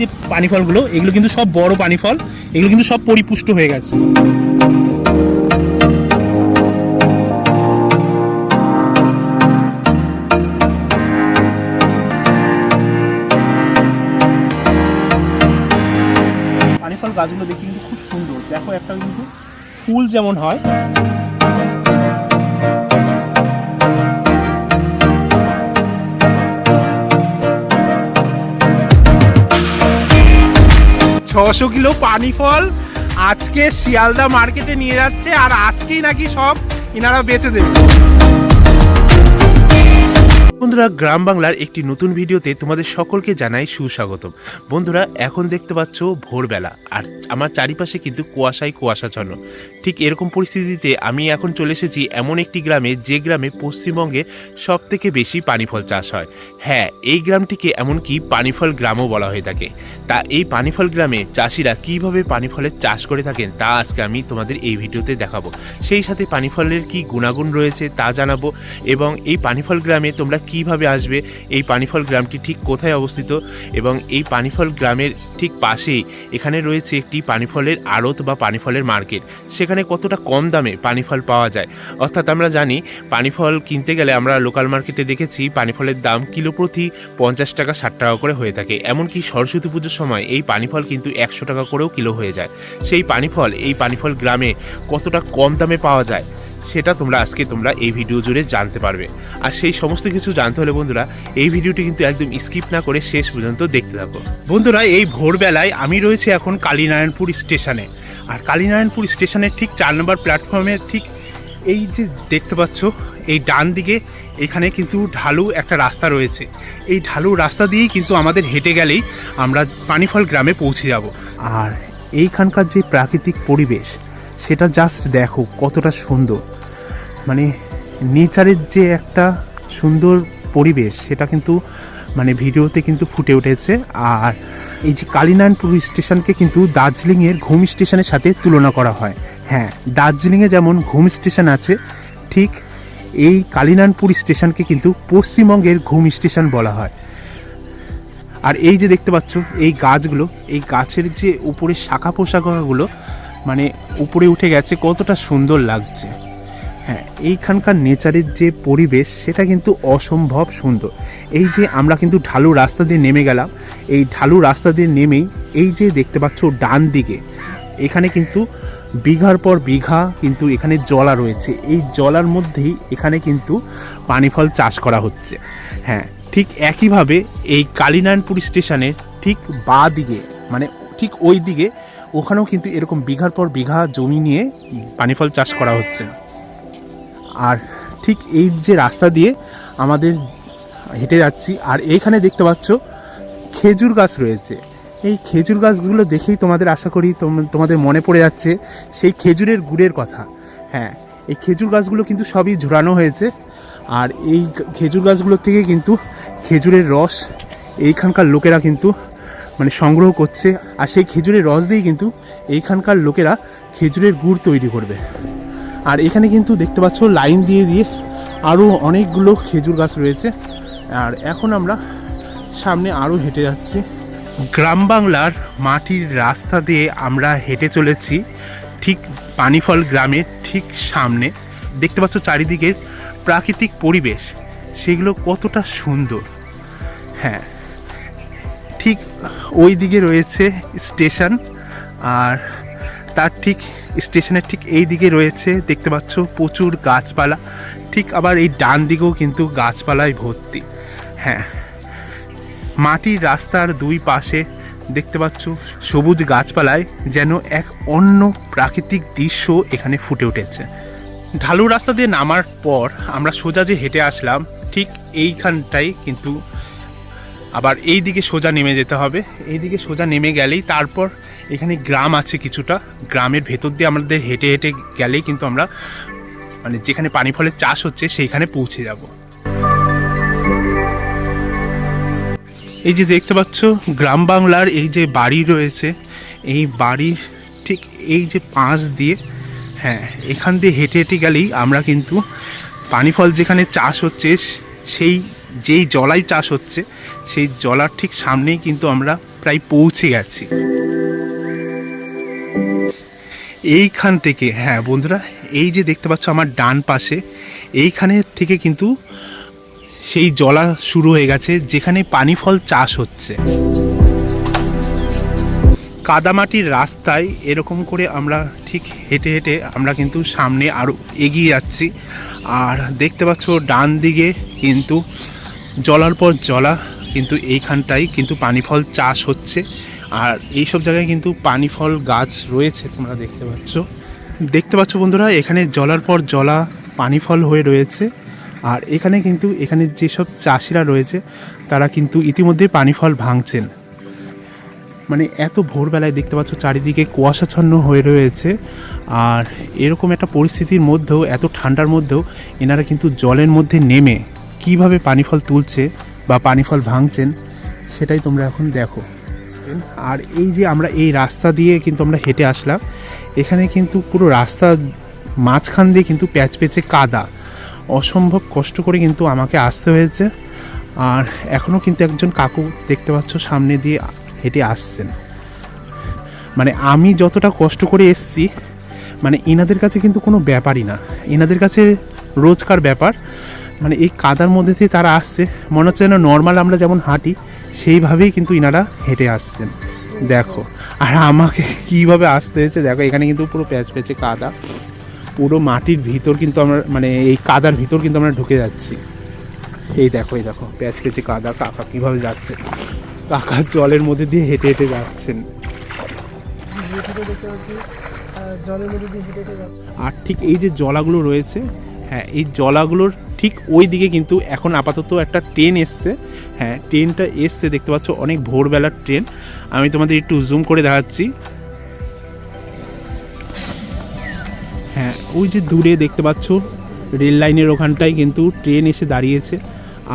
যে পানি ফলগুলো এগুলো কিন্তু সব বড় পানি ফল এগুলো কিন্তু সব পরিপুষ্ট হয়ে গেছে। পানি ফল গাছগুলো দেখতে কিন্তু খুব সুন্দর। দেখো একটা কিন্তু ফুল যেমন হয়। ছশো কিলো পানি ফল আজকে শিয়ালদা মার্কেটে নিয়ে যাচ্ছে আর আজকেই নাকি সব ইনারা বেচে দেবে। বন্ধুরা, গ্রাম বাংলার একটি নতুন ভিডিওতে তোমাদের সকলকে জানাই সুস্বাগতম। বন্ধুরা, এখন দেখতে পাচ্ছ ভোরবেলা, আর আমার চারিপাশে কিন্তু কুয়াশায় কুয়াশাচ্ছন্ন। ঠিক এরকম পরিস্থিতিতে আমি এখন চলে এসেছি এমন একটি গ্রামে, যে গ্রামে পশ্চিমবঙ্গে সব থেকে বেশি পানিফল চাষ হয়। হ্যাঁ এই গ্রামটিকে এমনকি পানিফল গ্রামও বলা হয়ে থাকে। তা এই পানিফল গ্রামে চাষিরা কীভাবে পানিফলের চাষ করে থাকেন, তা আজকে আমি তোমাদের এই ভিডিওতে দেখাবো। সেই সাথে পানিফলের কি গুণাগুণ রয়েছে তা জানাব, এবং এই পানিফল গ্রামে তোমরা কীভাবে আসবে? এই পানিফল গ্রামটি ঠিক কোথায় অবস্থিত? এবং এই পানিফল গ্রামের ঠিক পাশেই এখানে রয়েছে একটি পানিফলের আড়ত বা পানিফলের মার্কেট। সেখানে কতটা কম দামে পানিফল পাওয়া যায়? অর্থাৎ আমরা জানি, পানিফল কিনতে গেলে আমরা লোকাল মার্কেটে দেখেছি, পানিফলের দাম কিলো প্রতি পঞ্চাশ টাকা ষাট টাকা করে হয়ে থাকে। এমনকি সরস্বতী পুজোর সময় এই পানিফল কিন্তু একশো টাকা করেও কিলো হয়ে যায়। সেই পানিফল, এই পানিফল গ্রামে কতটা কম দামে পাওয়া যায়? সেটা তোমরা আজকে তোমরা এই ভিডিও জুড়ে জানতে পারবে। আর সেই সমস্ত কিছু জানতে হলে বন্ধুরা, এই ভিডিওটি কিন্তু একদম স্কিপ না করে শেষ পর্যন্ত দেখতে থাকো। বন্ধুরা, এই ভোরবেলায় আমি রয়েছে এখন কালীনারায়ণপুর স্টেশনে। আর কালীনারায়ণপুর স্টেশনের ঠিক চার নম্বর প্ল্যাটফর্মের ঠিক এই যে দেখতে পাচ্ছ, এই ডান দিকে এখানে কিন্তু ঢালু একটা রাস্তা রয়েছে। এই ঢালু রাস্তা দিয়েই কিন্তু আমাদের হেঁটে গেলেই আমরা পানিফল গ্রামে পৌঁছে যাব। আর এইখানকার যে প্রাকৃতিক পরিবেশ সেটা জাস্ট দেখো কতটা সুন্দর। মানে নেচারের যে একটা সুন্দর পরিবেশ, সেটা কিন্তু মানে ভিডিওতে কিন্তু ফুটে উঠেছে। আর এই যে কালীনারায়ণপুর স্টেশনকে কিন্তু দার্জিলিংয়ের ঘুম স্টেশনের সাথে তুলনা করা হয়। হ্যাঁ দার্জিলিংয়ে যেমন ঘুম স্টেশন আছে, ঠিক এই কালীনারায়ণপুর স্টেশনকে কিন্তু পশ্চিমবঙ্গের ঘুম স্টেশন বলা হয়। আর এই যে দেখতে পাচ্ছ, এই গাছগুলো, এই গাছের যে উপরে শাখা পোশাকাগুলো মানে উপরে উঠে গেছে, কতটা সুন্দর লাগছে। হ্যাঁ এইখানকার নেচারের যে পরিবেশ, সেটা কিন্তু অসম্ভব সুন্দর। এই যে আমরা কিন্তু ঢালু রাস্তা দিয়ে নেমে গেলাম, এই ঢালু রাস্তা দিয়ে নেমেই এই যে দেখতে পাচ্ছ ডান দিকে, এখানে কিন্তু বিঘার পর বিঘা কিন্তু এখানে জলা রয়েছে। এই জলার মধ্যেই এখানে কিন্তু পানিফল চাষ করা হচ্ছে। হ্যাঁ ঠিক একইভাবে এই কালীনারায়ণপুর স্টেশনের ঠিক বা দিকে মানে ঠিক ওই দিকে ওখানেও কিন্তু এরকম বিঘার পর বিঘা জমি নিয়ে পানিফল চাষ করা হচ্ছে। আর ঠিক এই যে রাস্তা দিয়ে আমাদের হেঁটে যাচ্ছি, আর এইখানে দেখতে পাচ্ছ খেজুর গাছ রয়েছে। এই খেজুর গাছগুলো দেখেই তোমাদের আশা করি তোম- তোমাদের মনে পড়ে যাচ্ছে সেই খেজুরের গুড়ের কথা। হ্যাঁ এই খেজুর গাছগুলো কিন্তু সবই ঝোরানো হয়েছে, আর এই খেজুর গাছগুলো থেকে কিন্তু খেজুরের রস এইখানকার লোকেরা কিন্তু মানে সংগ্রহ করছে, আর সেই খেজুরের রস দিয়েই কিন্তু এইখানকার লোকেরা খেজুরের গুড় তৈরি করবে। আর এখানে কিন্তু দেখতে পাচ্ছ, লাইন দিয়ে দিয়ে আরও অনেকগুলো খেজুর গাছ রয়েছে। আর এখন আমরা সামনে আরও হেঁটে যাচ্ছি। গ্রাম বাংলার মাটির রাস্তা দিয়ে আমরা হেঁটে চলেছি ঠিক পানিফল গ্রামের ঠিক সামনে। দেখতে পাচ্ছ চারিদিকের প্রাকৃতিক পরিবেশ, সেগুলো কতটা সুন্দর। হ্যাঁ ঠিক ওই দিকে রয়েছে স্টেশন আর তার ঠিক স্টেশনের ঠিক এই দিকে রয়েছে, দেখতে পাচ্ছ প্রচুর গাছপালা। ঠিক আবার এই ডান দিকেও কিন্তু গাছপালায় ভর্তি। হ্যাঁ মাটির রাস্তার দুই পাশে দেখতে পাচ্ছ সবুজ গাছপালায় যেন এক অন্য প্রাকৃতিক দৃশ্য এখানে ফুটে উঠেছে। ঢালু রাস্তা দিয়ে নামার পর আমরা সোজা যে হেঁটে আসলাম, ঠিক এইখানটাই কিন্তু আবার এই দিকে সোজা নেমে যেতে হবে। এই দিকে সোজা নেমে গেলেই তারপর এখানে গ্রাম আছে কিছুটা। গ্রামের ভেতর দিয়ে আমাদের হেঁটে হেঁটে গেলেই কিন্তু আমরা মানে যেখানে পানি ফলের চাষ হচ্ছে সেইখানে পৌঁছে যাব। এই যে দেখতে পাচ্ছ, গ্রাম বাংলার এই যে বাড়ি রয়েছে, এই বাড়ির ঠিক এই যে পাঁচ দিয়ে হ্যাঁ এখান দিয়ে হেঁটে হেঁটে গেলেই আমরা কিন্তু পানি ফল যেখানে চাষ হচ্ছে, সেই যেই জলাই চাষ হচ্ছে, সেই জলার ঠিক সামনেই কিন্তু আমরা প্রায় পৌঁছে গেছি। এইখান থেকে হ্যাঁ বন্ধুরা, এই যে দেখতে পাচ্ছ আমার ডান পাশে, এইখানে থেকে কিন্তু সেই জলা শুরু হয়ে গেছে, যেখানে পানি ফল চাষ হচ্ছে। কাদামাটির রাস্তায় এরকম করে আমরা ঠিক হেঁটে হেঁটে আমরা কিন্তু সামনে আরও এগিয়ে যাচ্ছি। আর দেখতে পাচ্ছ ডান দিকে কিন্তু জলার পর জলা, কিন্তু এইখানটাই কিন্তু পানি ফল চাষ হচ্ছে। আর এই সব জায়গায় কিন্তু পানি ফল গাছ রয়েছে, তোমরা দেখতে পাচ্ছ। দেখতে পাচ্ছ বন্ধুরা, এখানে জলার পর জলা পানি ফল হয়ে রয়েছে। আর এখানে কিন্তু, এখানে যেসব চাষিরা রয়েছে, তারা কিন্তু ইতিমধ্যে পানি ফল ভাঙছেন। মানে এত ভোরবেলায় দেখতে পাচ্ছ, চারিদিকে কুয়াশাচ্ছন্ন হয়ে রয়েছে। আর এরকম একটা পরিস্থিতির মধ্যেও, এত ঠান্ডার মধ্যেও, এনারা কিন্তু জলের মধ্যে নেমে কীভাবে পানি ফল তুলছে বা পানি ফল ভাঙছেন, সেটাই তোমরা এখন দেখো। আর এই যে আমরা এই রাস্তা দিয়ে কিন্তু আমরা হেঁটে আসলাম, এখানে কিন্তু পুরো রাস্তা মাঝখান দিয়ে কিন্তু প্যাচ পেঁচে কাদা। অসম্ভব কষ্ট করে কিন্তু আমাকে আসতে হয়েছে। আর এখনও কিন্তু একজন কাকু দেখতে পাচ্ছ সামনে দিয়ে হেঁটে আসছেন। মানে আমি যতটা কষ্ট করে এসছি মানে এনাদের কাছে কিন্তু কোনো ব্যাপারই না। এনাদের কাছে রোজকার ব্যাপার। মানে এই কাদার মধ্যে দিয়ে তারা আসছে মনে হচ্ছে যেন নর্মাল আমরা যেমন হাঁটি সেইভাবেই কিন্তু ইনারা হেঁটে আসছেন। দেখো আর আমাকে কীভাবে আসতে হয়েছে দেখো এখানে কিন্তু পুরো প্যাচ প্যাচে কাদা। পুরো মাটির ভিতর কিন্তু আমরা মানে এই কাদার ভিতর কিন্তু আমরা ঢুকে যাচ্ছি। এই দেখো এই দেখো প্যাচ প্যাচে কাদা কাকা কীভাবে যাচ্ছে। কাকা জলের মধ্যে দিয়ে হেঁটে হেঁটে যাচ্ছেন। আর ঠিক এই যে জলাগুলো রয়েছে হ্যাঁ এই জলাগুলোর ঠিক ওই দিকে কিন্তু এখন আপাতত একটা ট্রেন এসছে। হ্যাঁ ট্রেনটা এসছে, দেখতে পাচ্ছ অনেক ভোরবেলার ট্রেন আমি তোমাদের একটু জুম করে দেখাচ্ছি। হ্যাঁ ওই যে দূরে দেখতে পাচ্ছ রেল লাইনের ওখানটায় কিন্তু ট্রেন এসে দাঁড়িয়েছে।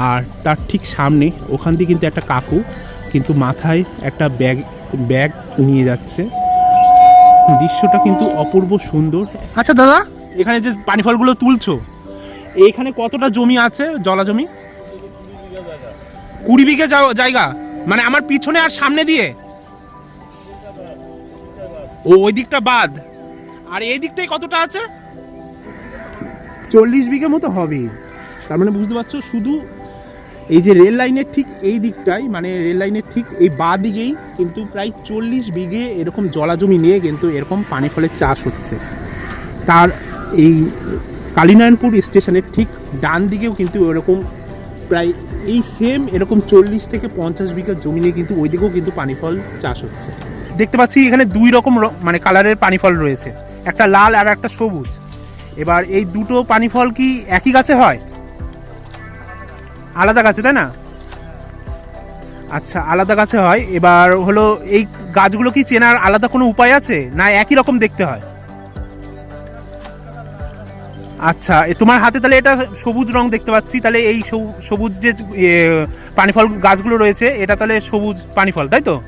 আর তার ঠিক সামনে ওখান দিয়ে কিন্তু একটা কাকু কিন্তু মাথায় একটা ব্যাগ ব্যাগ নিয়ে যাচ্ছে। দৃশ্যটা কিন্তু অপূর্ব সুন্দর। আচ্ছা দাদা, এখানে যে পানি ফলগুলো তুলছো এইখানে কতটা জমি আছে, জলা জমি? কুড়ি বিঘে জায়গা? মানে আমার পিছনে আর সামনে দিয়ে? ও, ওই দিকটা বাদ। আর এই দিকটাই কতটা আছে? চল্লিশ বিঘে মতো হবে। তার মানে বুঝতে পারছ, শুধু এই যে রেল লাইনের ঠিক এই দিকটাই মানে রেল লাইনের ঠিক এই বা দিকেই, কিন্তু প্রায় চল্লিশ বিঘে এরকম জলা জমি নিয়ে কিন্তু এরকম পানি ফলের চাষ হচ্ছে। তার এই কালীনারায়ণপুর স্টেশনের ঠিক ডান দিকেও কিন্তু এরকম প্রায় এই সেম এরকম চল্লিশ থেকে পঞ্চাশ বিঘা জমি নিয়ে কিন্তু ওই দিকেও কিন্তু পানি ফল চাষ হচ্ছে। দেখতে পাচ্ছি এখানে দুই রকম মানে কালারের পানি ফল রয়েছে, একটা লাল আর একটা সবুজ। এবার এই দুটো পানি ফল কি একই গাছে হয়? আলাদা গাছে, তাই না? আচ্ছা আলাদা গাছে হয়। এবার হলো এই গাছগুলো কি চেনার আলাদা কোনো উপায় আছে? না একই রকম দেখতে হয়? আচ্ছা তোমার হাতে তাহলে এটা সবুজ রং দেখতে পাচ্ছি, তাহলে এই সবু- সবুজ যে পানিফল গাছগুলো রয়েছে, এটা তাহলে সবুজ পানিফল, তাই তো?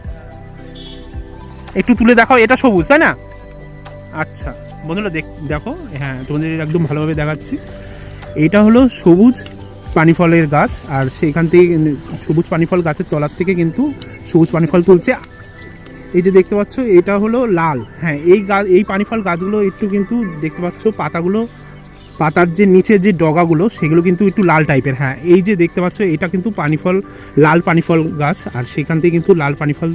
একটু তুলে দেখাও, এটা সবুজ, তাই না? আচ্ছা বন্ধুরা দেখ, দেখো হ্যাঁ তোমাদের একদম ভালোভাবে দেখাচ্ছি। এটা হলো সবুজ পানিফলের গাছ, আর সেখান থেকে সবুজ পানিফল গাছের তলার থেকে কিন্তু সবুজ পানিফল তুলছে। এই যে দেখতে পাচ্ছ, এটা হলো লাল হ্যাঁ এই গাছ এই পানিফল গাছগুলো একটু কিন্তু দেখতে পাচ্ছ, পাতাগুলো পাতার যে নিচে যে ডগাগুলো, সেগুলো কিন্তু একটু লাল টাইপের হ্যাঁ। এই যে দেখতে পাচ্ছ, এটা কিন্তু পানিফল, লাল পানিফল গাছ, আর সেখান থেকে কিন্তু লাল পানিফল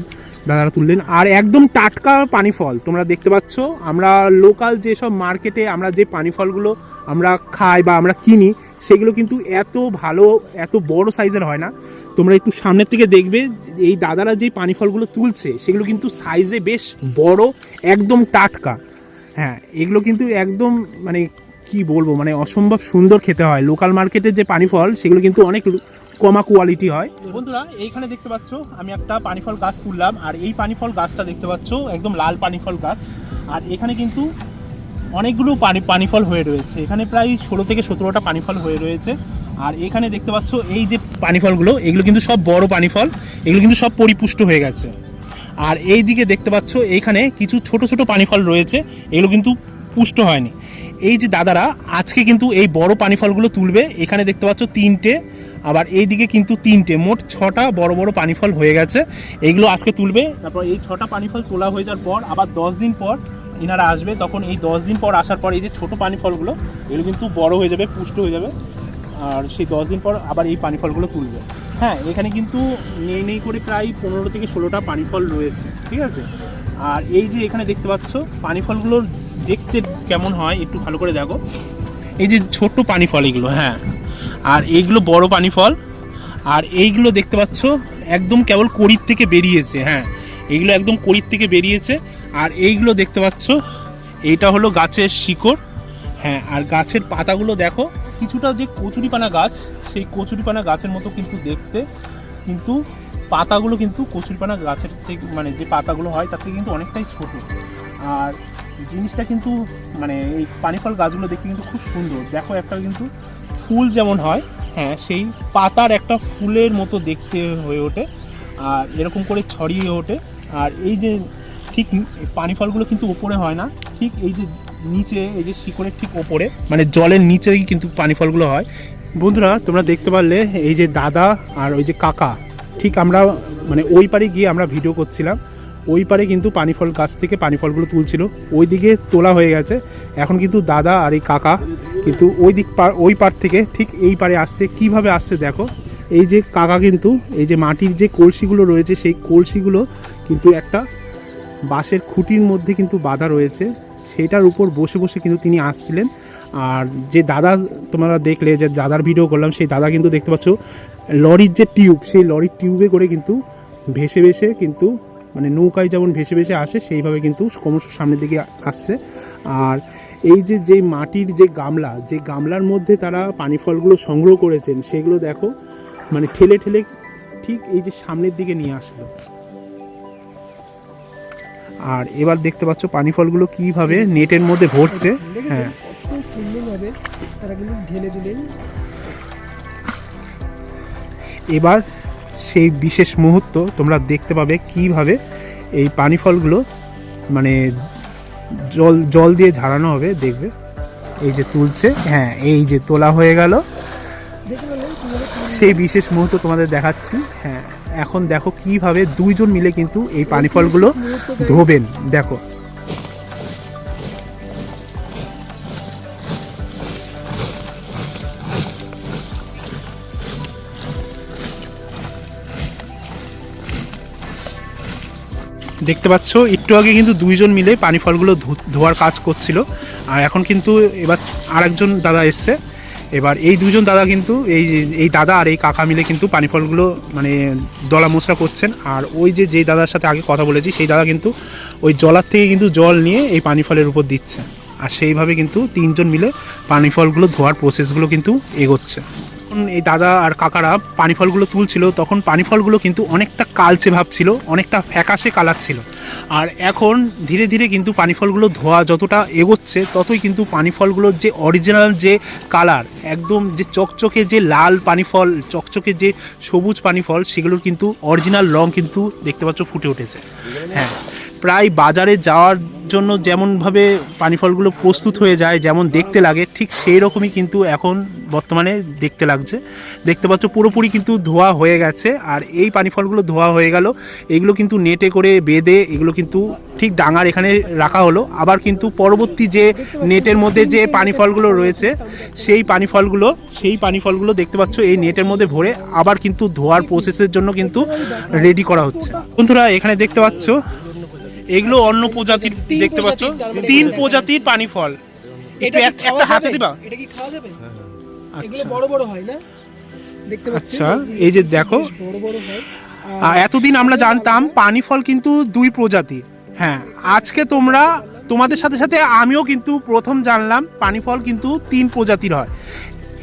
দাদারা তুললেন। আর একদম টাটকা পানিফল, তোমরা দেখতে পাচ্ছ, আমরা লোকাল যেসব মার্কেটে আমরা যে পানিফলগুলো আমরা খাই বা আমরা কিনি, সেগুলো কিন্তু এত ভালো, এত বড় সাইজের হয় না। তোমরা একটু সামনের থেকে দেখবে, এই দাদারা যে পানি ফলগুলো তুলছে, সেগুলো কিন্তু সাইজে বেশ বড়, একদম টাটকা। হ্যাঁ এগুলো কিন্তু একদম মানে কি বলব মানে অসম্ভব সুন্দর খেতে হয়। লোকাল মার্কেটের যে পানি ফল সেগুলো কিন্তু অনেক কমা কোয়ালিটি হয়। বন্ধুরা, এইখানে দেখতে পাচ্ছ, আমি একটা পানি ফল গাছ তুললাম, আর এই পানি ফল গাছটা দেখতে পাচ্ছ, একদম লাল পানি ফল গাছ। আর এখানে কিন্তু অনেকগুলো পানি পানি ফল হয়ে রয়েছে। এখানে প্রায় ষোলো থেকে সতেরোটা পানি ফল হয়ে রয়েছে। আর এখানে দেখতে পাচ্ছ, এই যে পানি ফলগুলো এগুলো কিন্তু সব বড় পানি ফল এগুলো কিন্তু সব পরিপুষ্ট হয়ে গেছে। আর এই দিকে দেখতে পাচ্ছ, এইখানে কিছু ছোট ছোট পানি ফল রয়েছে, এগুলো কিন্তু পুষ্ট হয়নি। এই যে দাদারা, আজকে কিন্তু এই বড় পানি ফলগুলো তুলবে। এখানে দেখতে পাচ্ছ তিনটে, আবার এই দিকে কিন্তু তিনটে। মোট ছটা বড় বড় পানি ফল হয়ে গেছে। এইগুলো আজকে তুলবে। তারপর এই ছটা পানি ফল তোলা হয়ে যাওয়ার পর, আবার দশ দিন পর এনারা আসবে। তখন এই দশ দিন পর আসার পর এই যে ছোট পানি ফলগুলো, এগুলো কিন্তু বড় হয়ে যাবে, পুষ্ট হয়ে যাবে। আর সেই দশ দিন পর আবার এই পানি ফলগুলো তুলবে। হ্যাঁ এখানে কিন্তু নেই নেই করে প্রায় পনেরো থেকে ষোলোটা পানি ফল রয়েছে। ঠিক আছে? আর এই যে এখানে দেখতে পাচ্ছ, পানি ফলগুলোর দেখতে কেমন হয় একটু ভালো করে দেখো। এই যে ছোট্ট পানি ফল এগুলো হ্যাঁ। আর এইগুলো বড় পানি ফল। আর এইগুলো দেখতে পাচ্ছ, একদম কেবল কড়ির থেকে বেরিয়েছে হ্যাঁ। এইগুলো একদম কড়ির থেকে বেরিয়েছে। আর এইগুলো দেখতে পাচ্ছ এইটা হলো গাছের শিকড় হ্যাঁ। আর গাছের পাতাগুলো দেখো, কিছুটা যে কচুরিপানা গাছ, সেই কচুরিপানা গাছের মতো কিন্তু দেখতে। কিন্তু পাতাগুলো কিন্তু কচুরিপানা গাছের থেকে মানে যে পাতাগুলো হয়, তার থেকে কিন্তু অনেকটাই ছোট। আর জিনিসটা কিন্তু মানে এই পানি ফল গাছগুলো দেখতে কিন্তু খুব সুন্দর। দেখো একটা কিন্তু ফুল যেমন হয় হ্যাঁ সেই পাতার একটা ফুলের মতো দেখতে হয়ে ওঠে, আর এরকম করে ছড়িয়ে ওঠে। আর এই যে ঠিক পানি ফলগুলো কিন্তু ওপরে হয় না, ঠিক এই যে নিচে, এই যে শিকড়ের ঠিক ওপরে মানে জলের নিচেই কিন্তু পানি ফলগুলো হয়। বন্ধুরা, তোমরা দেখতে পারলে এই যে দাদা আর ওই যে কাকা, ঠিক আমরা মানে ওই পারে গিয়ে আমরা ভিডিও করছিলাম। ওই পারে কিন্তু পানি ফল গাছ থেকে পানি ফলগুলো তুলছিল। ওই দিকে তোলা হয়ে গেছে। এখন কিন্তু দাদা আর এই কাকা কিন্তু ওই দিক পার ওই পার থেকে ঠিক এই পারে আসছে। কীভাবে আসছে দেখো? এই যে কাকা কিন্তু, এই যে মাটির যে কলসিগুলো রয়েছে, সেই কলসিগুলো কিন্তু একটা বাঁশের খুঁটির মধ্যে কিন্তু বাঁধা রয়েছে। সেটার উপর বসে বসে কিন্তু তিনি আসছিলেন। আর যে দাদা তোমরা দেখলে, যে দাদার ভিডিও করলাম, সেই দাদা কিন্তু দেখতে পাচ্ছ, লরির যে টিউব, সেই লরির টিউবে করে কিন্তু ভেসে ভেসে কিন্তু মানে নৌকায় যেমন ভেসে ভেসে আসে, সেইভাবে কিন্তু ক্রমশ সামনের দিকে আসছে। আর এই যে যে মাটির যে গামলা, যে গামলার মধ্যে তারা পানি ফলগুলো সংগ্রহ করেছেন, সেগুলো দেখো মানে ঠেলে ঠেলে ঠিক এই যে সামনের দিকে নিয়ে আসলো। আর এবার দেখতে পাচ্ছ পানি ফলগুলো কীভাবে নেটের মধ্যে ভরছে। হ্যাঁ। এবার সেই বিশেষ মুহূর্ত তোমরা দেখতে পাবে কীভাবে এই পানি ফলগুলো মানে জল জল দিয়ে ঝাড়ানো হবে, দেখবে। এই যে তুলছে হ্যাঁ এই যে তোলা হয়ে গেল। সেই বিশেষ মুহূর্ত তোমাদের দেখাচ্ছি হ্যাঁ। এখন দেখো কীভাবে দুইজন মিলে কিন্তু এই পানি ফলগুলো ধোবেন। দেখো দেখতে পাচ্ছ, একটু আগে কিন্তু দুইজন মিলে পানি ফলগুলো ধোয়ার কাজ করছিল। আর এখন কিন্তু এবার আরেকজন দাদা এসছে। এবার এই দুজন দাদা কিন্তু, এই এই দাদা আর এই কাকা মিলে কিন্তু পানি ফলগুলো মানে দলা মোচড়া করছেন। আর ওই যে, যেই দাদার সাথে আগে কথা বলেছি, সেই দাদা কিন্তু ওই জলার থেকে কিন্তু জল নিয়ে এই পানি ফলের উপর দিচ্ছে। আর সেইভাবে কিন্তু তিনজন মিলে পানি ফলগুলো ধোয়ার প্রসেসগুলো কিন্তু এগোচ্ছে। যখন এই দাদা আর কাকারা পানি ফলগুলো তুলছিল, তখন পানি ফলগুলো কিন্তু অনেকটা কালচে ভাব ছিল, অনেকটা ফ্যাকাশে কালার ছিল। আর এখন ধীরে ধীরে কিন্তু পানি ফলগুলো ধোয়া যতটা এগোচ্ছে, ততই কিন্তু পানি ফলগুলোর যে অরিজিনাল যে কালার, একদম যে চকচকে যে লাল পানি ফল, চকচকে যে সবুজ পানি ফল, সেগুলোর কিন্তু অরিজিনাল রং কিন্তু দেখতে পাচ্ছ ফুটে উঠেছে। হ্যাঁ। প্রায় বাজারে যাওয়ার জন্য যেমনভাবে পানি ফলগুলো প্রস্তুত হয়ে যায়, যেমন দেখতে লাগে, ঠিক সেই রকমই কিন্তু এখন বর্তমানে দেখতে লাগছে। দেখতে পাচ্ছ পুরোপুরি কিন্তু ধোয়া হয়ে গেছে আর এই পানি ফলগুলো ধোয়া হয়ে গেল। এগুলো কিন্তু নেটে করে বেঁধে এগুলো কিন্তু ঠিক ডাঙার এখানে রাখা হলো। আবার কিন্তু পরবর্তী যে নেটের মধ্যে যে পানি ফলগুলো রয়েছে, সেই পানি ফলগুলো সেই পানি ফলগুলো দেখতে পাচ্ছ এই নেটের মধ্যে ভরে আবার কিন্তু ধোয়ার প্রসেসের জন্য কিন্তু রেডি করা হচ্ছে। বন্ধুরা, এখানে দেখতে পাচ্ছ এগুলো অন্য প্রজাতির দেখতে পাচ্ছ? তিন প্রজাতির পানি ফল। এটা একটু হাতে দিবা? এটা কি খাওয়া যাবে? এগুলো আচ্ছা। বড় বড় হয় না? দেখতে আচ্ছা, এই যে দেখো। বড় বড় হয়। এতদিন আমরা জানতাম পানি ফল কিন্তু দুই প্রজাতি। হ্যাঁ আজকে তোমরা তোমাদের সাথে সাথে আমিও কিন্তু প্রথম জানলাম পানি ফল কিন্তু তিন প্রজাতির হয়।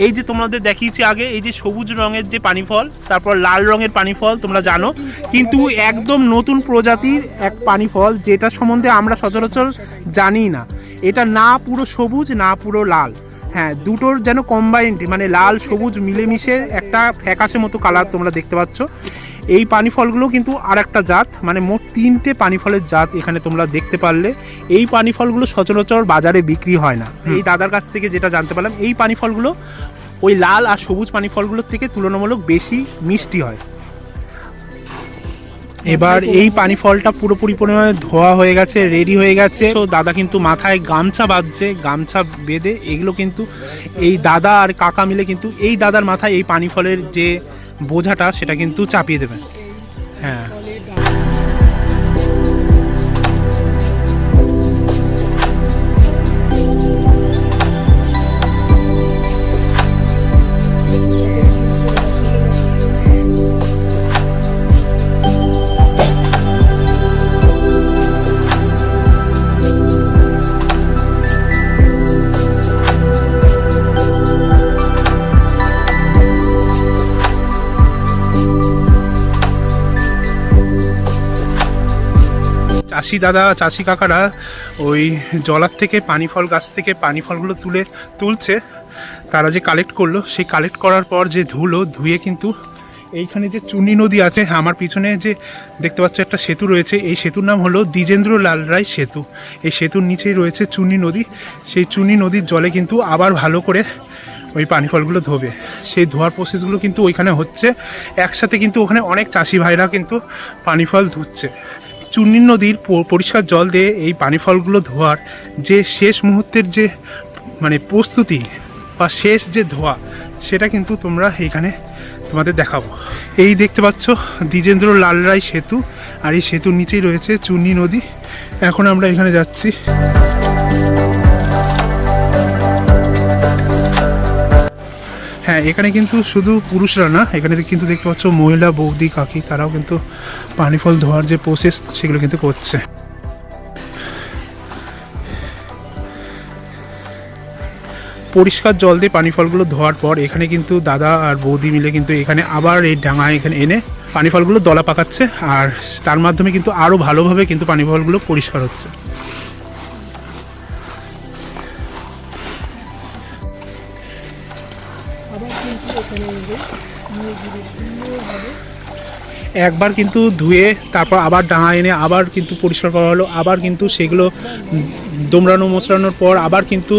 এই যে তোমাদের দেখিয়েছি আগে, এই যে সবুজ রঙের যে পানি ফল তারপর লাল রঙের পানি ফল তোমরা জানো। কিন্তু একদম নতুন প্রজাতির এক পানি ফল যেটা সম্বন্ধে আমরা সচরাচর জানি না। এটা না পুরো সবুজ, না পুরো লাল। হ্যাঁ দুটোর যেন কম্বাইন্ড মানে লাল সবুজ মিলেমিশে একটা ফ্যাকাশে মতো কালার তোমরা দেখতে পাচ্ছ। এই পানি ফলগুলো কিন্তু আর একটা জাত মানে মোট তিনটে পানি ফলের জাত এখানে তোমরা দেখতে পারলে। এই পানি ফলগুলো সচরাচর বাজারে বিক্রি হয় না। এই দাদার কাছ থেকে যেটা জানতে পারলাম এই পানি ফলগুলো ওই লাল আর সবুজ পানি ফলগুলোর থেকে তুলনামূলক বেশি মিষ্টি হয়। এবার এই পানি ফলটা পুরোপুরি পরিমাণে ধোয়া হয়ে গেছে রেডি হয়ে গেছে। তো দাদা কিন্তু মাথায় গামছা বাঁধছে, গামছা বেঁধে এগুলো কিন্তু এই দাদা আর কাকা মিলে কিন্তু এই দাদার মাথায় এই পানি ফলের যে বোঝাটা, সেটা কিন্তু চাপিয়ে দেবে। হ্যাঁ। চাষি দাদা, চাষি কাকারা ওই জলার থেকে পানি ফল, গাছ থেকে পানি ফলগুলো তুলে তুলছে। তারা যে কালেক্ট করল, সেই কালেক্ট করার পর যে ধুলো, ধুয়ে কিন্তু এইখানে যে চুনি নদী আছে, আমার পিছনে যে দেখতে পাচ্ছ একটা সেতু রয়েছে, এই সেতুর নাম হলো দ্বিজেন্দ্র লাল রায় সেতু। এই সেতুর নিচেই রয়েছে চুনি নদী। সেই চুনি নদীর জলে কিন্তু আবার ভালো করে ওই পানি ফলগুলো ধোবে। সেই ধোয়ার প্রসেসগুলো কিন্তু ওইখানে হচ্ছে। একসাথে কিন্তু ওখানে অনেক চাষি ভাইরা কিন্তু পানি ফল ধুচ্ছে। চুন্নি নদীর পরিষ্কার জল দিয়ে এই পানি ফলগুলো ধোয়ার যে শেষ মুহূর্তের যে মানে প্রস্তুতি বা শেষ যে ধোয়া, সেটা কিন্তু তোমরা এখানে তোমাদের দেখাবো। এই দেখতে পাচ্ছ, দ্বিজেন্দ্র লাল রায় সেতু, আর এই সেতুর নিচেই রয়েছে চুন্নি নদী। এখন আমরা এখানে যাচ্ছি। এখানে কিন্তু শুধু পুরুষরা না, এখানে কিন্তু দেখতে পাচ্ছ মহিলা, বৌদি, কাকি, তারাও কিন্তু পানি ফল ধোয়ার যে প্রসেস সেগুলো কিন্তু করছে। পরিষ্কার জল দিয়ে পানি ফলগুলো ধোয়ার পর এখানে কিন্তু দাদা আর বৌদি মিলে কিন্তু এখানে আবার এই ডাঙা এখানে এনে পানি ফলগুলো দলা পাকাচ্ছে, আর তার মাধ্যমে কিন্তু আরও ভালোভাবে কিন্তু পানি ফলগুলো পরিষ্কার হচ্ছে। একবার কিন্তু ধুয়ে তারপর আবার ডাঙা এনে আবার কিন্তু পরিষ্কার করা হলো আবার কিন্তু সেগুলো দোমড়ানো মোচড়ানোর পর আবার কিন্তু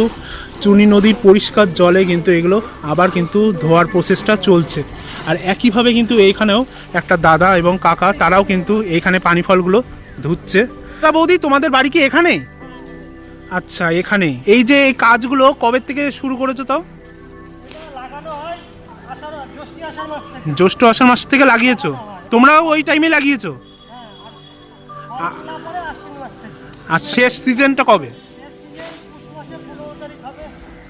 চুনি নদীর পরিষ্কার জলে কিন্তু এগুলো আবার কিন্তু ধোয়ার প্রসেসটা চলছে। আর একইভাবে কিন্তু এইখানেও একটা দাদা এবং কাকা তারাও কিন্তু এইখানে পানি ফলগুলো ধুচ্ছে। তা বৌদি তোমাদের বাড়ি কি এখানে? আচ্ছা এখানে। এই যে এই কাজগুলো কবে থেকে শুরু করেছ তাও? জ্যৈষ্ঠ আষাঢ় মাস থেকে লাগিয়েছো? তোমরাও ওই টাইমে লাগিয়েছো? হ্যাঁ আর শেষ সিজনটা কবে?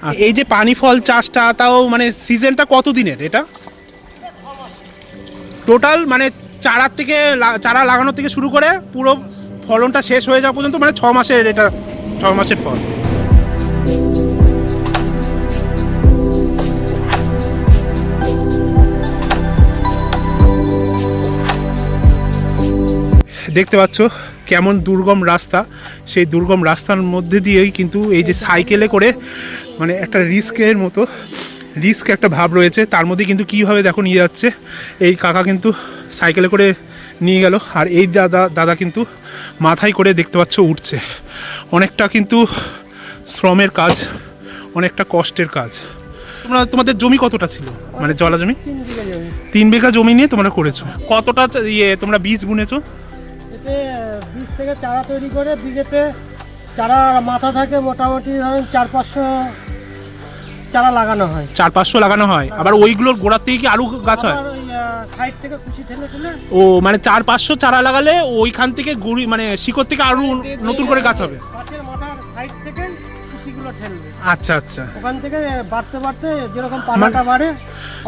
আর এই যে পানি ফল চাষটা তাও মানে সিজনটা কত দিনের এটা? টোটাল মানে চারা থেকে চারা লাগানোর থেকে শুরু করে পুরো ফলনটা শেষ হয়ে যাওয়া পর্যন্ত মানে ছ মাসের এটা ছ মাসের পর দেখতে পাচ্ছ কেমন দুর্গম রাস্তা। সেই দুর্গম রাস্তার মধ্যে দিয়েই কিন্তু এই যে সাইকেলে করে মানে একটা রিস্কের মতো রিস্ক একটা ভাব রয়েছে। তার মধ্যে কিন্তু কীভাবে দেখো নিয়ে যাচ্ছে এই কাকা কিন্তু সাইকেলে করে নিয়ে গেল। আর এই দাদা দাদা কিন্তু মাথায় করে দেখতে পাচ্ছ উঠছে। অনেকটা কিন্তু শ্রমের কাজ অনেকটা কষ্টের কাজ। তোমরা তোমাদের জমি কতটা ছিল? মানে জলা জমি। তিন বিঘা জমি নিয়ে তোমরা করেছ। কতটা ইয়ে তোমরা বীজ বুনেছো? থেকে চারা তৈরি করে বীজেতে চারা মাথা থাকে মোটামুটি ধরেন চার পাঁচশো চারা লাগানো হয়। চার পাঁচশো লাগানো হয়। আবার ওইগুলোর গোড়ার থেকে কি আরও গাছ হয়? সাইড থেকে কুচি ঠেলে ঠেলে। ও মানে চার পাঁচশো চারা লাগালে ওইখান থেকে গুড়ি মানে শিকড় থেকে আরও নতুন করে গাছ হবে। গাছের মাথার সাইড থেকে কুচিগুলো ঠেলবে। আচ্ছা আচ্ছা। ওখান থেকে বাড়তে বাড়তে যেরকম পানাটা বাড়ে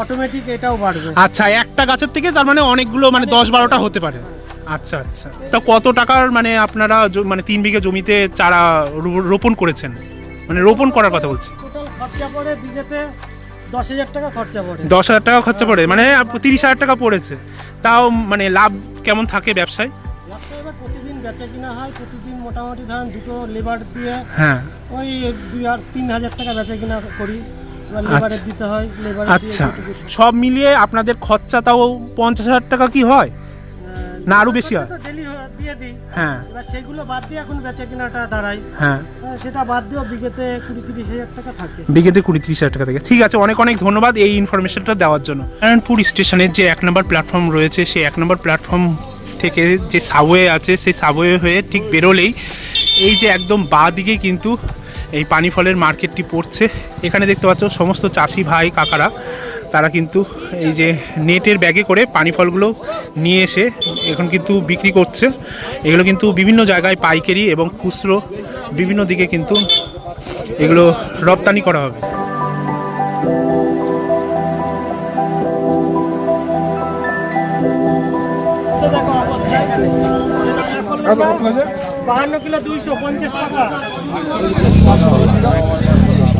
অটোমেটিক এটাও বাড়বে। আচ্ছা একটা গাছের থেকে তার মানে অনেকগুলো মানে দশ বারোটা হতে পারে। আচ্ছা আচ্ছা। তা কত টাকার মানে আপনারা মানে তিন বিঘা জমিতে চারা রোপণ করেছেন? মানে রোপণ করার কথা বলছি। খরচা পড়ে দশ হাজার টাকা খরচা পড়ে। দশ হাজার টাকা খরচা পড়ে মানে তিরিশ হাজার টাকা পড়েছে। তাও মানে লাভ কেমন থাকে ব্যবসায়? প্রতিদিন বেচা কিনা হয় প্রতিদিন মোটামুটি ধরেন দুটো লেবার দিয়ে হ্যাঁ। ওই দুই আর তিন হাজার টাকা বেচা কিনা করি। আচ্ছা। দিতে হয় আচ্ছা। সব মিলিয়ে আপনাদের খরচা তাও পঞ্চাশ হাজার টাকা কি হয়? না আরও বেশি হয়? ডেলি দিয়ে দিই। হ্যাঁ। এবার সেগুলো বাদ দিয়ে এখন বেচে কিনাটা দাঁড়াই হ্যাঁ। হ্যাঁ, সেটা বাদ দিয়েও বিঘেতে কুড়ি তিরিশ হাজার টাকা থাকে। বিঘেতে কুড়ি ত্রিশ হাজার টাকা থেকে। ঠিক আছে অনেক অনেক ধন্যবাদ এই ইনফরমেশনটা দেওয়ার জন্য। নারায়ণপুর স্টেশনের যে এক নম্বর প্ল্যাটফর্ম রয়েছে সেই এক নম্বর প্ল্যাটফর্ম থেকে যে সাবওয়ে আছে সেই সাবওয়ে হয়ে ঠিক বেরোলেই এই যে একদম বাঁ দিকে কিন্তু এই পানি ফলের মার্কেটটি পড়ছে। এখানে দেখতে পাচ্ছ সমস্ত চাষি ভাই কাকারা তারা কিন্তু এই যে নেটের ব্যাগে করে পানি ফলগুলো নিয়ে এসে এখন কিন্তু বিক্রি করছে। এগুলো কিন্তু বিভিন্ন জায়গায় পাইকারি এবং খুচরো বিভিন্ন দিকে কিন্তু এগুলো রপ্তানি করা হবে।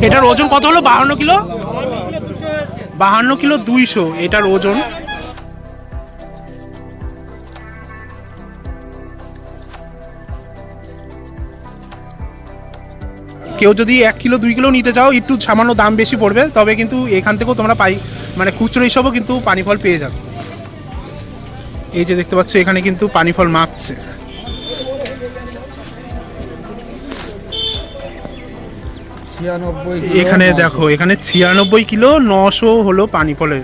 এটার ওজন কত হলো? বাহান্ন কিলো? বাহান্ন কিলো দুইশো এটার ওজন। কেউ যদি এক কিলো, দুই কিলো নিতে চাও, একটু সামান্য দাম বেশি পড়বে, তবে কিন্তু এখান থেকেও তোমরা পাই মানে খুচরো হিসাবেও কিন্তু পানি ফল পেয়ে যাবে। এই যে দেখতে পাচ্ছ, এখানে কিন্তু পানি ফল মাপছে। এখানে দেখো এখানে ছিয়ানব্বই কিলো নশো হলো পানি ফলের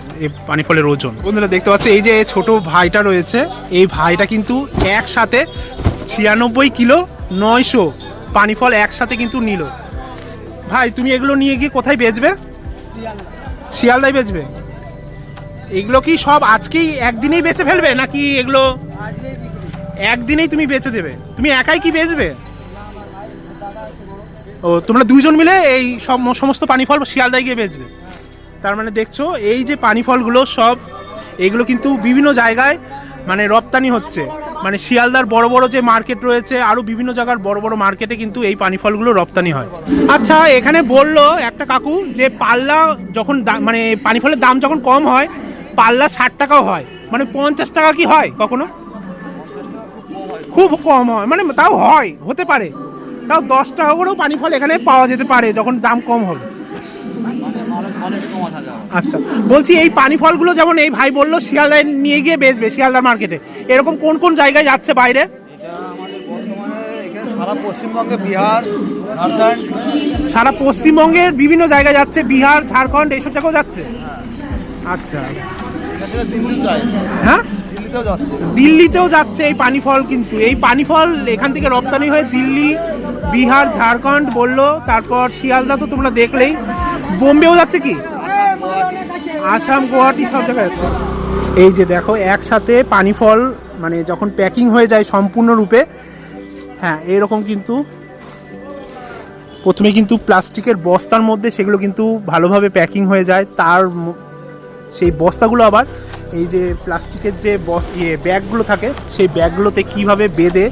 পানি ফলের ওজন। বন্ধুরা দেখতে পাচ্ছ এই যে ছোট ভাইটা রয়েছে এই ভাইটা কিন্তু একসাথে ছিয়ানব্বই কিলো নয়শো পানি ফল একসাথে কিন্তু নিল। ভাই তুমি এগুলো নিয়ে গিয়ে কোথায় বেচবে? শিয়ালদায় বেচবে? এগুলো কি সব আজকেই একদিনেই বেচে ফেলবে নাকি এগুলো একদিনেই তুমি বেচে দেবে? তুমি একাই কি বেচবে? ও, তোমরা দুইজন মিলে এই সমস্ত পানি ফল শিয়ালদায় গিয়ে বেচবে। তার মানে দেখছ, এই যে পানি ফলগুলো সব এগুলো কিন্তু বিভিন্ন জায়গায় মানে রপ্তানি হচ্ছে। মানে শিয়ালদার বড় বড় যে মার্কেট রয়েছে আরও বিভিন্ন জায়গার বড় বড় মার্কেটে কিন্তু এই পানি ফলগুলো রপ্তানি হয়। আচ্ছা এখানে বলল একটা কাকু যে পাল্লা যখন মানে পানি ফলের দাম যখন কম হয়, পাল্লা ষাট টাকাও হয়। মানে পঞ্চাশ টাকা কি হয় কখনো? খুব কম হয়। মানে তাও হয়, হতে পারে। তাও দশ টাকা করেও পানি ফল এখানে পাওয়া যেতে পারে যখন দাম কম হবে। আচ্ছা বলছি এই পানি ফলগুলো যেমন এই ভাই বলল শিয়ালদায় নিয়ে গিয়ে বেচবে শিয়ালদার মার্কেটে। এরকম কোন কোন জায়গায় যাচ্ছে বাইরে? সারা পশ্চিমবঙ্গে বিহার ঝাড়খণ্ড। সারা পশ্চিমবঙ্গের বিভিন্ন জায়গায় যাচ্ছে বিহার ঝাড়খণ্ড এইসব জায়গাও যাচ্ছে? আচ্ছা। দিল্লি যায়। হ্যাঁ? দিল্লিতেও যাচ্ছে। এই পানি ফল কিন্তু। এই পানি ফল এখান থেকে রপ্তানি হয়ে দিল্লি, বিহার, ঝাড়খণ্ড বলল, তারপর শিয়ালদা তো তোমরা দেখলেই। বোম্বেও যাচ্ছে কি? আসাম, গুয়াহাটি সব জায়গায় যাচ্ছে। এই যে দেখো, একসাথে পানি ফল মানে যখন প্যাকিং হয়ে যায় সম্পূর্ণরূপে হ্যাঁ এরকম কিন্তু প্রথমে কিন্তু প্লাস্টিকের বস্তার মধ্যে সেগুলো কিন্তু ভালোভাবে প্যাকিং হয়ে যায়। তার সেই বস্তাগুলো আবার এই যে প্লাস্টিকের যে বস ইয়ে ব্যাগগুলো থাকে, সেই ব্যাগগুলোতে কীভাবে বেঁধে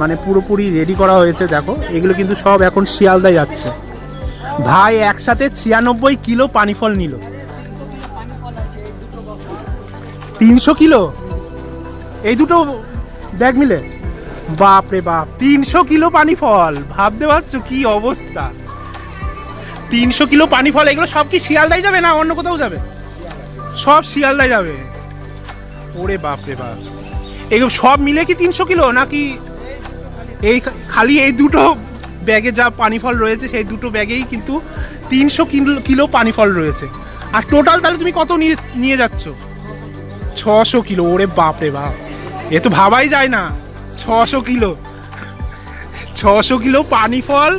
মানে পুরোপুরি রেডি করা হয়েছে, দেখো, এগুলো কিন্তু সব এখন শিয়ালদায় যাচ্ছে। ভাই, একসাথে ছিয়ানব্বই কিলো পানি ফল নিল। তিনশো কিলো? এই দুটো ব্যাগ মিলে? বাপ রে বাপ, তিনশো কিলো পানি ফল। ভাবতে পারছ কি অবস্থা? তিনশো কিলো পানি ফল, এগুলো সব কি শিয়ালদায় যাবে না অন্য কোথাও যাবে? সব শিয়ালদায় যাবে। ওরে বাপ রে বাপ। এগুলো সব মিলে কি তিনশো কিলো নাকি এই খালি এই দুটো ব্যাগে যা পানি ফল রয়েছে, সেই দুটো ব্যাগেই কিন্তু তিনশো কিলো কিলো পানি ফল রয়েছে। আর টোটাল তাহলে তুমি কত নিয়ে নিয়ে যাচ্ছ? ছশো কিলো, ওরে বাপ রে বাপ। এ তো ভাবাই যায় না, ছশো কিলো। ছশো কিলো পানি ফল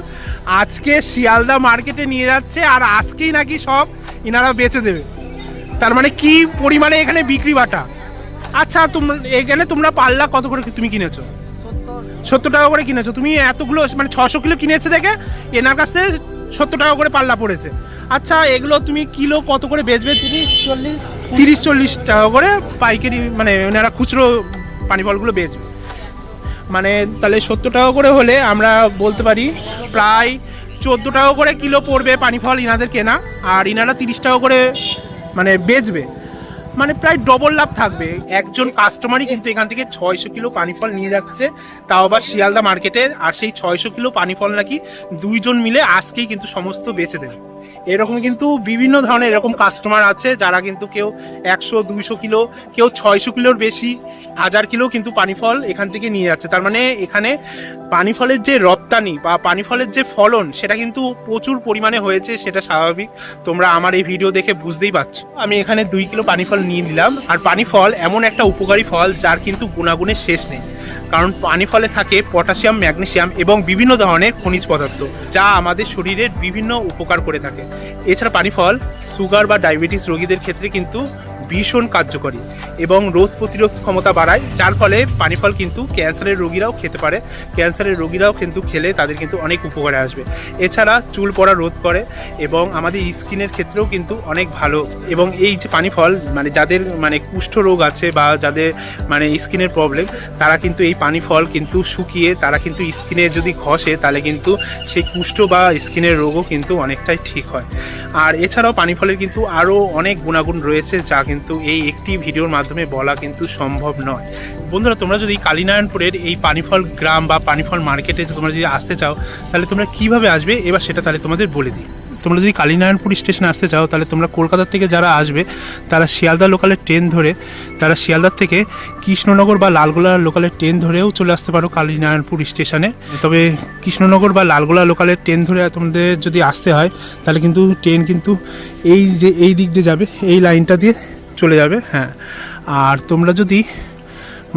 আজকে শিয়ালদা মার্কেটে নিয়ে যাচ্ছে, আর আজকেই নাকি সব ইনারা বেচে দেবে। তার মানে কি পরিমাণে এখানে বিক্রি বাটা? আচ্ছা তোমরা এখানে তোমরা পাল্লা কত করে তুমি কিনেছো? সত্তর টাকা করে কিনেছো। তুমি এতগুলো মানে ছশো কিলো কিনেছে দেখে এনার কাছ থেকে সত্তর টাকা করে পাল্লা পড়েছে। আচ্ছা এগুলো তুমি কিলো কত করে বেচবে? তিরিশ চল্লিশ তিরিশ চল্লিশ টাকা করে পাইকারি মানে ওনারা খুচরো পানি ফলগুলো বেচবে। মানে তাহলে সত্তর টাকা করে হলে আমরা বলতে পারি প্রায় চোদ্দ টাকা করে কিলো পড়বে পানি ফল ইনাদের কেনা আর ইনারা তিরিশ টাকা করে মানে বেচবে। মানে প্রায় ডবল লাভ থাকবে। একজন কাস্টমারই কিন্তু এখান থেকে ছয়শো কিলো পানি ফল নিয়ে যাচ্ছে, তাও আবার শিয়ালদা মার্কেটে আর সেই ছয়শো কিলো পানি ফল নাকি দুইজন মিলে আজকেই কিন্তু সমস্ত বেচে দেবে। এরকম কিন্তু বিভিন্ন ধরনের এরকম কাস্টমার আছে, যারা কিন্তু কেউ একশো, দুইশো কিলো, কেউ ছয়শো কিলোর বেশি, হাজার কিলো কিন্তু পানি ফল এখান থেকে নিয়ে যাচ্ছে। তার মানে এখানে পানি ফলের যে রপ্তানি বা পানি ফলের যে ফলন, সেটা কিন্তু প্রচুর পরিমাণে হয়েছে, সেটা স্বাভাবিক। তোমরা আমার এই ভিডিও দেখে বুঝতেই পারছ। আমি এখানে দুই কিলো পানি ফল নিয়ে নিলাম। আর পানি ফল এমন একটা উপকারী ফল যার কিন্তু গুণাগুণের শেষ নেই। কারণ পানি ফলে থাকে পটাশিয়াম ম্যাগনেসিয়াম এবং বিভিন্ন ধরনের খনিজ পদার্থ, যা আমাদের শরীরের বিভিন্ন উপকার করে থাকে। এছাড়া পানি ফল সুগার বা ডায়াবেটিস রোগীদের ক্ষেত্রে কিন্তু ভীষণ কার্যকরী এবং রোধ প্রতিরোধ ক্ষমতা বাড়ায়, যার ফলে পানি ফল কিন্তু ক্যান্সারের রোগীরাও খেতে পারে। ক্যান্সারের রোগীরাও কিন্তু খেলে তাদের কিন্তু অনেক উপকারে আসবে। এছাড়া চুল পড়া রোধ করে এবং আমাদের স্কিনের ক্ষেত্রেও কিন্তু অনেক ভালো। এবং এই যে পানি ফল মানে যাদের মানে কুষ্ঠ রোগ আছে বা যাদের মানে স্কিনের প্রবলেম, তারা কিন্তু এই পানি ফল কিন্তু শুকিয়ে, তারা কিন্তু স্কিনে যদি ঘষে, তাহলে কিন্তু সেই কুষ্ঠ বা স্কিনের রোগও কিন্তু অনেকটাই ঠিক হয়। আর এছাড়াও পানি ফলের কিন্তু আরও অনেক গুণাগুণ রয়েছে, যা কিন্তু এই একটি ভিডিওর মাধ্যমে বলা কিন্তু সম্ভব নয়। বন্ধুরা, তোমরা যদি কালীনারায়ণপুরের এই পানিফল গ্রাম বা পানিফল মার্কেটে তোমরা যদি আসতে চাও, তাহলে তোমরা কীভাবে আসবে? এবার সেটা তাহলে তোমাদের বলে দিই। তোমরা যদি কালীনারায়ণপুর স্টেশনে আসতে চাও, তাহলে তোমরা কলকাতা থেকে যারা আসবে, তারা শিয়ালদা লোকালের ট্রেন ধরে, তারা শিয়ালদার থেকে কৃষ্ণনগর বা লালগোলা লোকালের ট্রেন ধরেও চলে আসতে পারো কালীনারায়ণপুর স্টেশনে। তবে কৃষ্ণনগর বা লালগোলা লোকালের ট্রেন ধরে তোমাদের যদি আসতে হয়, তাহলে কিন্তু ট্রেন কিন্তু এই যে, এই দিক দিয়ে যাবে, এই লাইনটা দিয়ে চলে যাবে হ্যাঁ। আর তোমরা যদি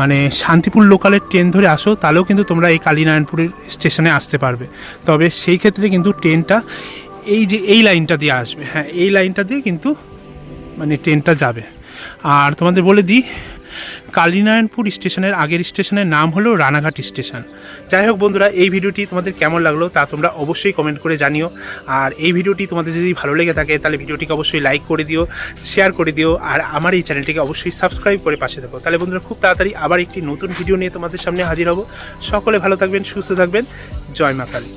মানে শান্তিপুর লোকালের ট্রেন ধরে আসো, তাহলেও কিন্তু তোমরা এই কালীনারায়ণপুরের স্টেশনে আসতে পারবে। তবে সেই ক্ষেত্রে কিন্তু ট্রেনটা এই যে, এই লাইনটা দিয়ে আসবে হ্যাঁ এই লাইনটা দিয়ে কিন্তু মানে ট্রেনটা যাবে। আর তোমাদের বলে দিই কালীনারায়ণপুর স্টেশনের আগের স্টেশনের নাম হলো রানাঘাট স্টেশন। যাই হোক বন্ধুরা, এই ভিডিওটি তোমাদের কেমন লাগল তা তোমরা অবশ্যই কমেন্ট করে জানিও। আর এই ভিডিওটি তোমাদের যদি ভালো লেগে থাকে, তাহলে ভিডিওটিকে অবশ্যই লাইক করে দিও শেয়ার করে দিও, আর আমার এই চ্যানেলটিকে অবশ্যই সাবস্ক্রাইব করে পাশে থাকো। তাহলে বন্ধুরা, খুব তাড়াতাড়ি আবার একটি নতুন ভিডিও নিয়ে তোমাদের সামনে হাজির হব। সকলে ভালো থাকবেন, সুস্থ থাকবেন। জয় মা কালী।